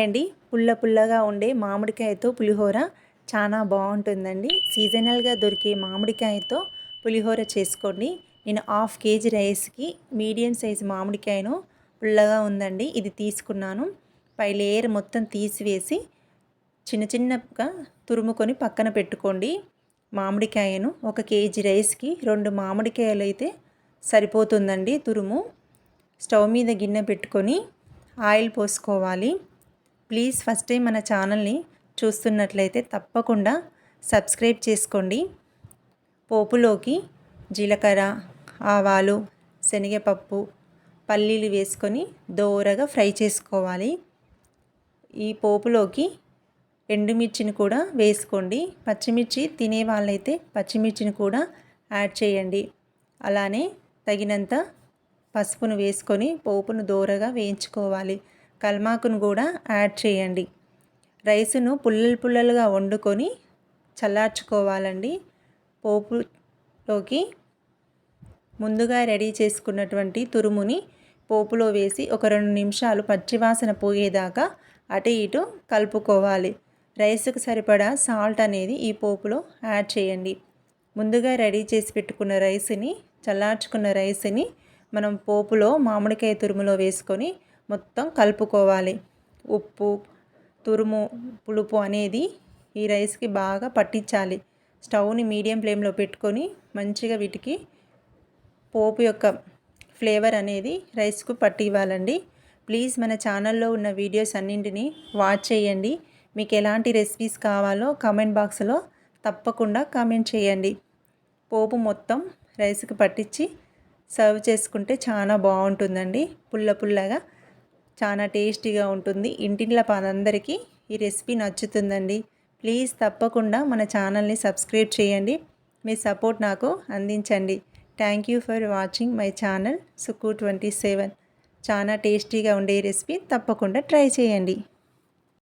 Hi అండి పుల్ల పుల్లగా ఉండే మామిడికాయతో పులిహోర చాలా బాగుంటుందండి. సీజనల్గా దొరికే మామిడికాయతో పులిహోర చేసుకోండి. నేను హాఫ్ కేజీ రైస్కి మీడియం సైజు మామిడికాయను పుల్లగా ఉందండి. ఇది తీసుకున్నాను. పై లేయర్ మొత్తం తీసివేసి చిన్న చిన్నగా తురుముకొని పక్కన పెట్టుకోండి. మామిడికాయను ఒక కేజీ రైస్కి రెండు మామిడికాయలు అయితే సరిపోతుందండి తురుము. స్టవ్ మీద గిన్నె పెట్టుకొని ఆయిల్ పోసుకోవాలి. ప్లీజ్ ఫస్ట్ టైం మన ఛానల్ని చూస్తున్నట్లయితే తప్పకుండా సబ్స్క్రైబ్ చేసుకోండి. పోపులోకి జీలకర్ర ఆవాలు శనగపప్పు పల్లీలు వేసుకొని దోరగా ఫ్రై చేసుకోవాలి. ఈ పోపులోకి ఎండుమిర్చిని కూడా వేసుకోండి. పచ్చిమిర్చి తినే వాళ్ళైతే పచ్చిమిర్చిని కూడా యాడ్ చేయండి. అలానే తగినంత పసుపును వేసుకొని పోపును దోరగా వేయించుకోవాలి. కల్మాకును కూడా యాడ్ చేయండి. రైసును పుల్లలు పుల్లలుగా వండుకొని చల్లార్చుకోవాలండి. పోపులోకి ముందుగా రెడీ చేసుకున్నటువంటి తురుముని పోపులో వేసి ఒక రెండు నిమిషాలు పచ్చివాసన పోయేదాకా అటు ఇటు కలుపుకోవాలి. రైస్కు సరిపడా సాల్ట్ అనేది ఈ పోపులో యాడ్ చేయండి. ముందుగా రెడీ చేసి పెట్టుకున్న రైస్ని చల్లార్చుకున్న రైస్ని మనం పోపులో మామిడికాయ తురుములో వేసుకొని మొత్తం కలుపుకోవాలి. ఉప్పు తురుము పులుపు అనేది ఈ రైస్కి బాగా పట్టించాలి. స్టవ్ని మీడియం ఫ్లేమ్లో పెట్టుకొని మంచిగా వీటికి పోపు యొక్క ఫ్లేవర్ అనేది రైస్కు పట్టి ఇవ్వాలండి ప్లీజ్ మన ఛానల్లో ఉన్న వీడియోస్ అన్నింటినీ వాచ్ చేయండి. మీకు ఎలాంటి రెసిపీస్ కావాలో కామెంట్ బాక్స్లో తప్పకుండా కామెంట్ చేయండి. పోపు మొత్తం రైస్కి పట్టించి సర్వ్ చేసుకుంటే చాలా బాగుంటుందండి. పుల్ల పుల్లగా చాలా టేస్టీగా ఉంటుంది. ఇంటిలో పనందరికీ ఈ రెసిపీ నచ్చుతుందండి. ప్లీజ్ తప్పకుండా మన ఛానల్ని సబ్స్క్రైబ్ చేయండి. మీ సపోర్ట్ నాకు అందించండి. Thank you for watching my channel సుకు twenty seven. చాలా టేస్టీగా ఉండే రెసిపీ తప్పకుండా ట్రై చేయండి.